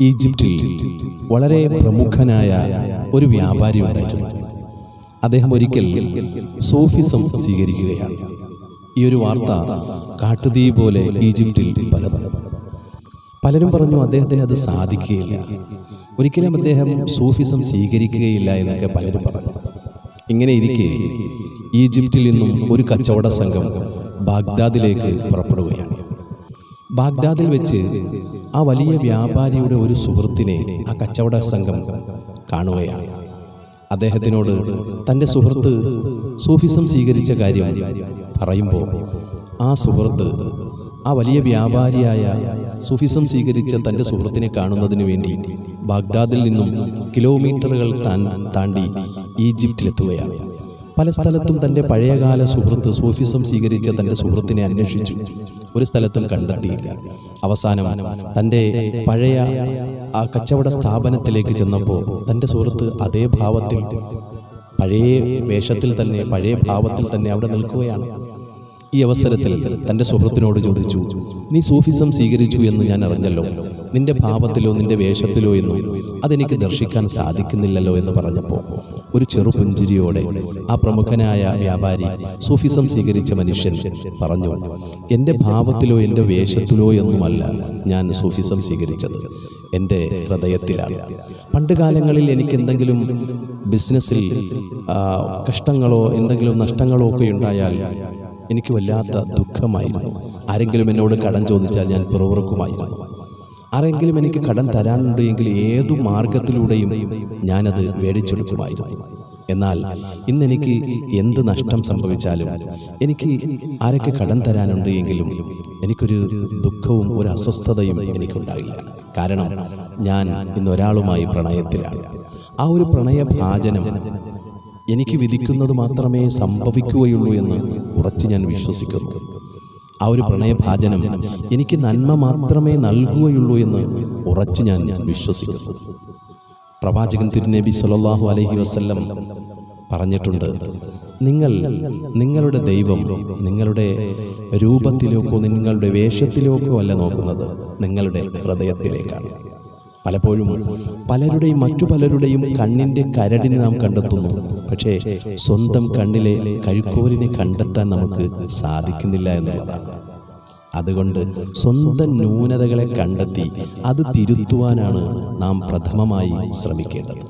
ഈജിപ്തിൽ വളരെ പ്രമുഖനായ ഒരു വ്യാപാരി ഉണ്ടായിരുന്നു. അദ്ദേഹം ഒരിക്കൽ സൂഫിസം സ്വീകരിക്കുകയാണ്. ഈ ഒരു വാർത്ത കാട്ടുതീ പോലെ ഈജിപ്തിൽ പല പലരും പറഞ്ഞു അദ്ദേഹത്തിന് അത് സാധിക്കുകയില്ല. ഒരിക്കലും അദ്ദേഹം സൂഫിസം സ്വീകരിക്കുകയില്ല എന്നൊക്കെ പലരും പറഞ്ഞു. ഇങ്ങനെ ഇരിക്കെ ഈജിപ്തിൽ നിന്നും ഒരു കച്ചവട സംഘം ബാഗ്ദാദിലേക്ക് പുറപ്പെടുകയാണ്. ബാഗ്ദാദിൽ വെച്ച് ആ വലിയ വ്യാപാരിയുടെ ഒരു സുഹൃത്തിനെ ആ കച്ചവട സംഘം കാണുകയാണ്. അദ്ദേഹത്തിനോട് തന്റെ സുഹൃത്ത് സൂഫിസം സ്വീകരിച്ച കാര്യം പറയുമ്പോൾ ആ സുഹൃത്ത് ആ വലിയ വ്യാപാരിയായ സൂഫിസം സ്വീകരിച്ച തന്റെ സുഹൃത്തിനെ കാണുന്നതിന് വേണ്ടി ബാഗ്ദാദിൽ നിന്നും കിലോമീറ്ററുകൾ താൻ താണ്ടി ഈജിപ്തിലെത്തുകയാണ്. പല സ്ഥലത്തും തന്റെ പഴയകാല സുഹൃത്ത് സൂഫിസം സ്വീകരിച്ച തന്റെ സുഹൃത്തിനെ അന്വേഷിച്ചു. ഒരു സ്ഥലത്തും കണ്ടെത്തിയില്ല. അവസാനം തന്റെ പഴയ ആ കച്ചവട സ്ഥാപനത്തിലേക്ക് ചെന്നപ്പോൾ തന്റെ സുഹൃത്ത് അതേ ഭാവത്തിൽ പഴയ വേഷത്തിൽ തന്നെ പഴയ ഭാവത്തിൽ തന്നെ അവിടെ നിൽക്കുകയാണ്. ഈ അവസരത്തിൽ തന്റെ സുഹൃത്തിനോട് ചോദിച്ചു നീ സൂഫിസം സ്വീകരിച്ചു എന്ന് ഞാൻ അറിഞ്ഞല്ലോ. നിന്റെ ഭാവത്തിലോ നിന്റെ വേഷത്തിലോ എന്നും അതെനിക്ക് ദർശിക്കാൻ സാധിക്കുന്നില്ലല്ലോ എന്ന് പറഞ്ഞപ്പോൾ ഒരു ചെറു പുഞ്ചിരിയോടെ ആ പ്രമുഖനായ വ്യാപാരി സൂഫിസം സ്വീകരിച്ച മനുഷ്യൻ പറഞ്ഞു എന്റെ ഭാവത്തിലോ എന്റെ വേഷത്തിലോ എന്നുമല്ല ഞാൻ സൂഫിസം സ്വീകരിച്ചത്. എന്റെ ഹൃദയത്തിലാണ്. പണ്ട് കാലങ്ങളിൽ എനിക്ക് എന്തെങ്കിലും ബിസിനസ്സിൽ കഷ്ടങ്ങളോ എന്തെങ്കിലും നഷ്ടങ്ങളോ ഒക്കെ ഉണ്ടായാൽ എനിക്ക് വല്ലാത്ത ദുഃഖമായിരുന്നു ആരെങ്കിലും എന്നോട് കടം ചോദിച്ചാൽ ഞാൻ പിറവിറക്കുമായിരുന്നു. ആരെങ്കിലും എനിക്ക് കടം തരാനുണ്ട് എങ്കിൽ ഏതു മാർഗത്തിലൂടെയും ഞാനത് മേടിച്ചെടുക്കുമായിരുന്നു എന്നാൽ ഇന്നെനിക്ക് എന്ത് നഷ്ടം സംഭവിച്ചാലും എനിക്ക് ആരൊക്കെ കടം തരാനുണ്ട് എങ്കിലും എനിക്കൊരു ദുഃഖവും ഒരു അസ്വസ്ഥതയും എനിക്കുണ്ടായില്ല. കാരണം ഞാൻ ഇന്നൊരാളുമായി പ്രണയത്തിലാണ്. ആ ഒരു പ്രണയഭാജനം എനിക്ക് വിധിക്കുന്നത് മാത്രമേ സംഭവിക്കുകയുള്ളൂ എന്ന് ഉറച്ച് ഞാൻ വിശ്വസിക്കുന്നു. ആ ഒരു പ്രണയഭാചനം എനിക്ക് നന്മ മാത്രമേ നൽകുകയുള്ളൂ എന്ന് ഉറച്ച് ഞാൻ വിശ്വസിക്കുന്നു. പ്രവാചകൻ തിരുനബി സല്ലല്ലാഹു അലഹി വസ്ല്ലം പറഞ്ഞിട്ടുണ്ട് നിങ്ങൾ നിങ്ങളുടെ ദൈവം നിങ്ങളുടെ രൂപത്തിലേക്കോ നിങ്ങളുടെ വേഷത്തിലേക്കോ അല്ല നോക്കുന്നത് നിങ്ങളുടെ ഹൃദയത്തിലേക്കാണ്. പലപ്പോഴും പലരുടെയും മറ്റു പലരുടെയും കണ്ണിന്റെ കരടിനെ നാം കണ്ടെത്തുന്നു. പക്ഷേ സ്വന്തം കണ്ണിലെ കഴുക്കോലിനെ കണ്ടെത്താൻ നമുക്ക് സാധിക്കുന്നില്ല എന്നുള്ളതാണ്. അതുകൊണ്ട് സ്വന്തം ന്യൂനതകളെ കണ്ടെത്തി അത് തിരുത്തുവാനാണ് നാം പ്രഥമമായി ശ്രമിക്കേണ്ടത്.